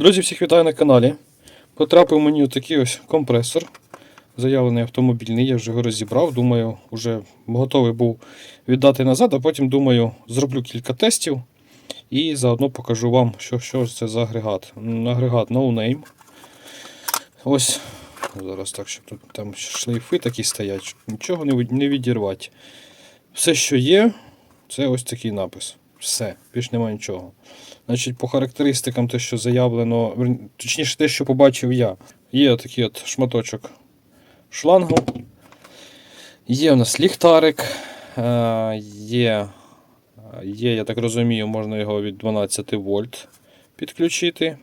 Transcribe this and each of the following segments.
Друзі, всіх вітаю на каналі. Потрапив мені отакий ось компресор. Заявлений автомобільний, я вже його розібрав. Думаю, вже готовий був віддати назад, а потім думаю, зроблю кілька тестів і заодно покажу вам, що, що це за агрегат. Агрегат No Name. Ось зараз так, щоб тут там шлейфи такі стоять, нічого не, відірвати. Все, що є, це ось такий напис. Все, більш немає нічого. Значить, по характеристикам, те, що заявлено, точніше, те, що побачив я, є такий от шматочок шлангу. Є у нас ліхтарик, е, є, є, я так розумію, можна його від 12 вольт підключити.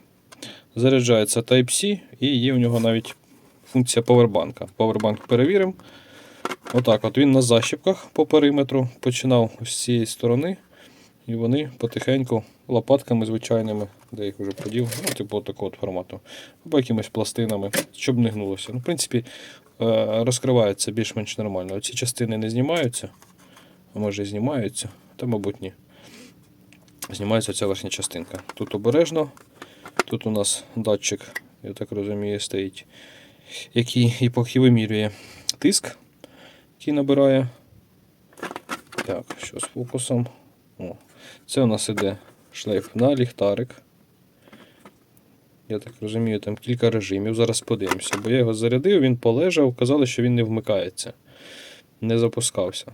Заряджається Type-C і є у нього навіть функція повербанка. Повербанк перевіримо. Отак, от він на защіпках по периметру починав з цієї сторони. І вони потихеньку лопатками звичайними, де їх вже подів, ну, типу такого формату, або якимись пластинами, щоб не гнулося. Ну, в принципі, е, розкривається більш-менш нормально. Оці частини не знімаються, а може і знімаються, та, мабуть, ні. Знімається ця верхня частинка. Тут обережно, тут у нас датчик, я так розумію, стоїть, який і вимірює тиск, який набирає. Так, що з фокусом? О, це у нас іде шлейф на ліхтарик. Я так розумію, там кілька режимів. Зараз подивимося, бо я його зарядив, він полежав, казали, що він не вмикається, не запускався.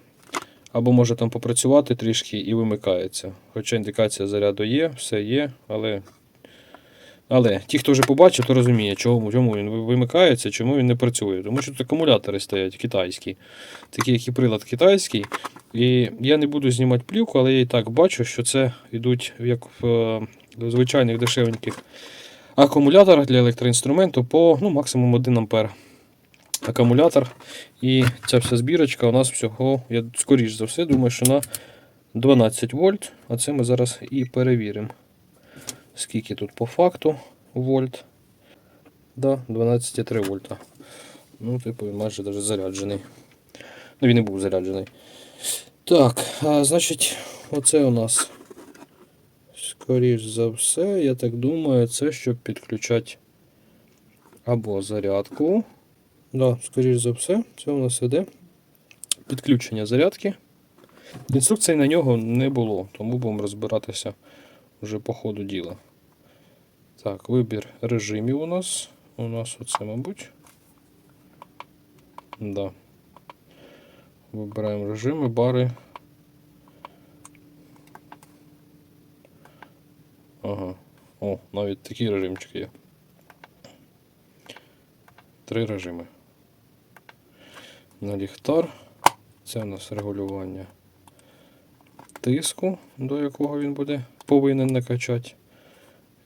Або може там попрацювати трішки і вимикається. Хоча індикація заряду є, все є, але. Але ті, хто вже побачив, то розуміє, чому, чому він вимикається, чому він не працює. Тому що тут акумулятори стоять китайські, такі, як і прилад китайський. І я не буду знімати плівку, але я і так бачу, що це йдуть як в е, звичайних дешевеньких акумуляторах для електроінструменту по ну, максимум 1 ампер акумулятор. І ця вся збірочка у нас всього, я скоріш за все, думаю, що на 12 вольт. А це ми зараз і перевіримо. Скільки тут по факту вольт. Да, 12,3 вольта. Ну, типу, майже даже заряджений. Ну, він не був заряджений. Так, а, значить, оце у нас, скоріш за все, я так думаю, це щоб підключати або зарядку. Да, скоріш за все, це у нас іде підключення зарядки. Інструкції на нього не було, тому будемо розбиратися вже по ходу діла. Так, вибір режимів у нас. У нас оце, мабуть. Да. Вибираємо режими, бари. Ага. О, навіть такі режимчики є. Три режими. На ліхтар. Це у нас регулювання тиску, до якого він буде повинен накачати.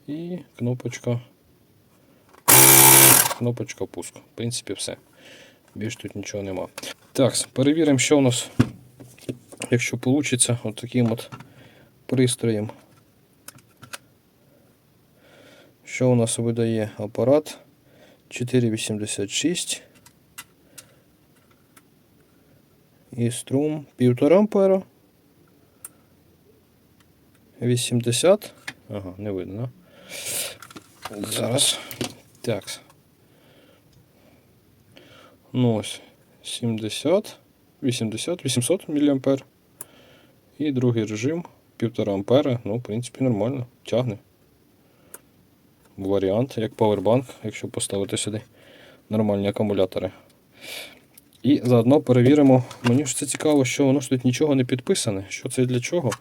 І кнопочка. Кнопочка пуск. В принципі, все. Більш тут нічого нема. Так, перевіримо, що у нас, якщо вийде, от таким от пристроєм. Що у нас видає апарат 486 і струм 1,5 ампера. 80. Ага, не видно. да? Зараз. Так. Ну ось 70, 80, 800 мА. І другий режим 1,5 ампера. Ну, в принципі, нормально. Тягне. Варіант, як павербанк, якщо поставити сюди нормальні акумулятори. І заодно перевіримо. Мені ж це цікаво, що воно ж тут нічого не підписане. Що це і для чого?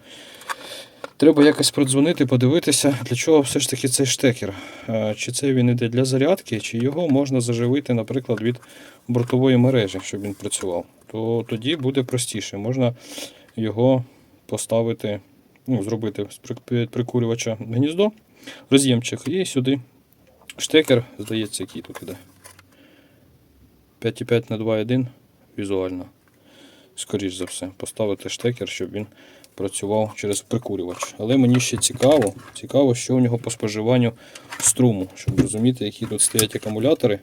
Треба якось продзвонити, подивитися, для чого все ж таки цей штекер. Чи це він іде для зарядки, чи його можна заживити, наприклад, від бортової мережі, щоб він працював. То тоді буде простіше. Можна його поставити, ну, зробити з прикурювача гніздо, роз'ємчик, і сюди штекер, здається, який тут іде. 5,5 на 2,1 візуально. Скоріш за все, поставити штекер, щоб він працював через прикурювач. Але мені ще цікаво, цікаво, що у нього по споживанню струму, щоб розуміти, які тут стоять акумулятори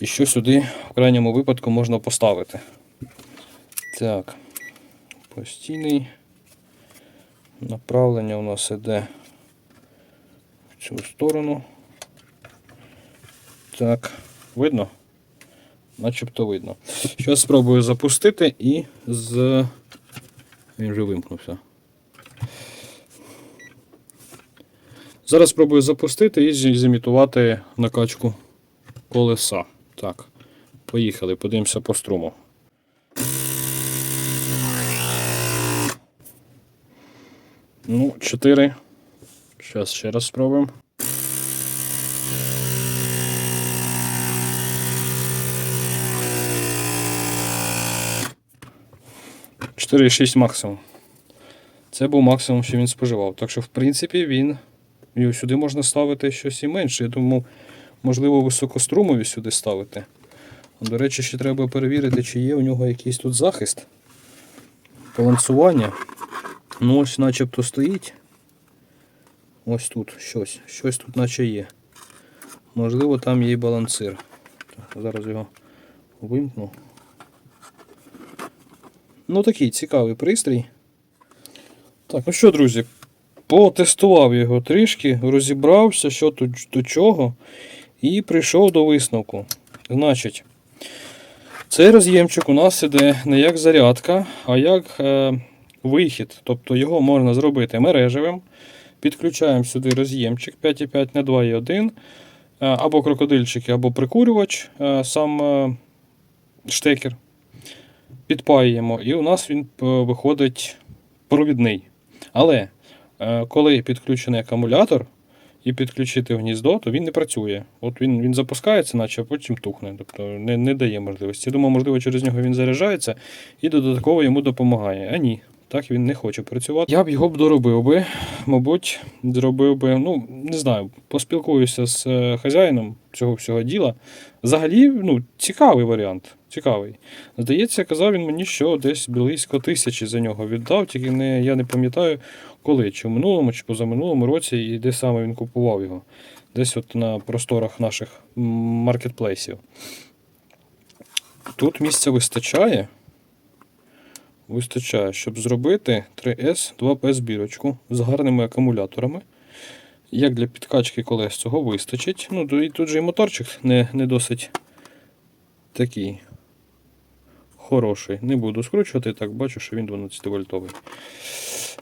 і що сюди в крайньому випадку можна поставити. Так, постійний направлення у нас іде в цю сторону. Так, видно? Начебто видно. Зараз спробую запустити і з. Він вже вимкнувся. Зараз спробую запустити і зімітувати накачку колеса. Так, поїхали, подивимося по струму. Ну, 4. Зараз ще раз спробуємо. Чотири і шість максимум. Це був максимум, що він споживав. Так що, в принципі, він. Його сюди можна ставити щось і менше. Я думав, можливо, високострумові сюди ставити. До речі, ще треба перевірити, чи є у нього якийсь тут захист. Балансування. Ну, ось начебто стоїть. Ось тут щось. Щось тут наче є. Можливо, там є і балансир. Так, зараз його вимкну. Ну, такий цікавий пристрій. Так, ну що, друзі, потестував його трішки, розібрався, що тут до чого, і прийшов до висновку. Значить, цей роз'ємчик у нас іде не як зарядка, а як е, вихід. Тобто його можна зробити мережевим. Підключаємо сюди роз'ємчик 5,5 на 2,1, е, або крокодильчики, або прикурювач, е, сам е, штекер. Підпаюємо, і у нас він е, виходить провідний. Але е, коли підключений акумулятор і підключити в гніздо, то він не працює. От він, він запускається, наче а потім тухне. Тобто не, не дає можливості. Я думаю, можливо, через нього він заряджається і додатково йому допомагає. А ні. Так він не хоче працювати. Я б його б доробив би, мабуть, зробив би, ну, не знаю, поспілкуюся з е, хазяїном цього всього діла. Взагалі, ну, цікавий варіант. Цікавий. Здається, казав він мені, що десь близько тисячі за нього віддав, тільки не, я не пам'ятаю коли, чи в минулому, чи позаминулому році, і де саме він купував його. Десь от на просторах наших маркетплейсів. Тут місця вистачає. Вистачає, щоб зробити 3S 2P збірочку з гарними акумуляторами. Як для підкачки колес цього вистачить. Ну, і тут же і моторчик не, не досить такий хороший. Не буду скручувати, так бачу, що він 12 вольтовий.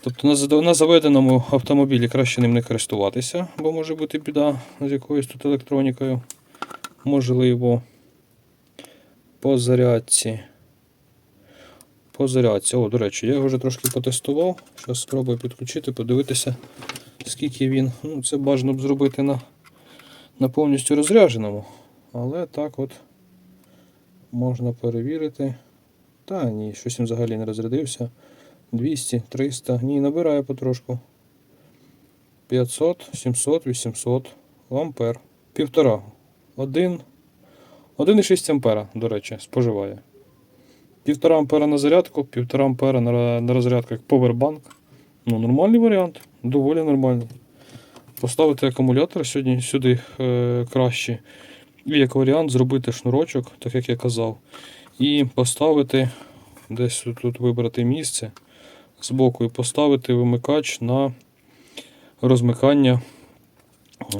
Тобто на заведеному автомобілі краще ним не користуватися, бо може бути біда з якоюсь тут електронікою. Можливо, по зарядці. По зарядці. О, до речі, я його вже трошки потестував. Зараз спробую підключити, подивитися, скільки він. Ну, це бажано б зробити на, на повністю розрядженому. Але так от можна перевірити. Та ні, щось він взагалі не розрядився. 200, 300, ні, набирає потрошку. 500, 700, 800 ампер. Півтора. Один. 1,6 ампера, до речі, споживає. Півтора ампера на зарядку, півтора ампера на, розрядку як повербанк. Ну, нормальний варіант, доволі нормальний. Поставити акумулятор сьогодні сюди е, краще. І як варіант зробити шнурочок, так як я казав. І поставити десь тут вибрати місце збоку і поставити вимикач на розмикання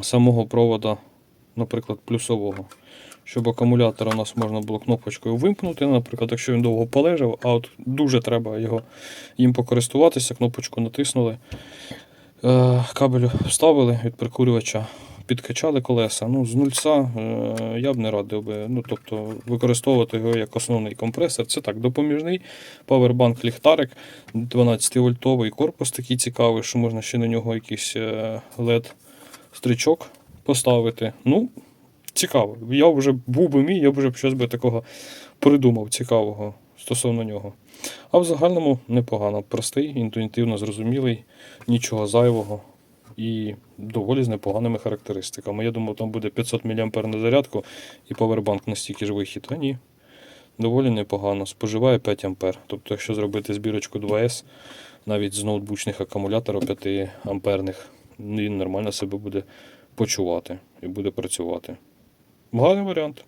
самого провода, наприклад, плюсового. Щоб акумулятор у нас можна було кнопочкою вимкнути, наприклад, якщо він довго полежав, а от дуже треба його їм покористуватися, кнопочку натиснули, е, кабель вставили від прикурювача, підкачали колеса. Ну, з нульця е, я б не радив би. Ну, тобто використовувати його як основний компресор. Це так, допоміжний павербанк ліхтарик, 12 вольтовий корпус такий цікавий, що можна ще на нього якийсь е, LED стрічок поставити. Ну, цікаво. Я вже був би мій, я б вже щось би такого придумав цікавого стосовно нього. А в загальному непогано. Простий, інтуїтивно зрозумілий, нічого зайвого і доволі з непоганими характеристиками. Я думав, там буде 500 мА на зарядку і павербанк настільки ж вихід. А ні. Доволі непогано. Споживає 5 А. Тобто, якщо зробити збірочку 2С, навіть з ноутбучних акумуляторів 5 амперних, він нормально себе буде почувати і буде працювати. Гарний варіант.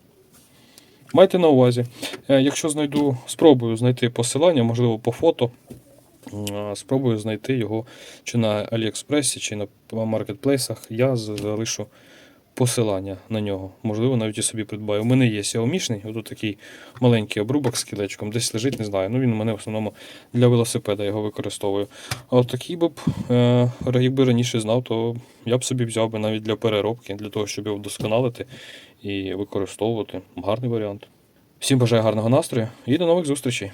Майте на увазі. Е, Якщо знайду, спробую знайти посилання, можливо, по фото. Спробую знайти його чи на Аліекспресі, чи на маркетплейсах. Я залишу посилання на нього. Можливо, навіть і собі придбаю. У мене є Xiaomi, отут такий маленький обрубок з кілечком, десь лежить, не знаю. Ну він у мене в основному для велосипеда його використовую. А от такий б, е, якби раніше знав, то я б собі взяв би навіть для переробки, для того, щоб його вдосконалити і використовувати. Гарний варіант. Всім бажаю гарного настрою і до нових зустрічей!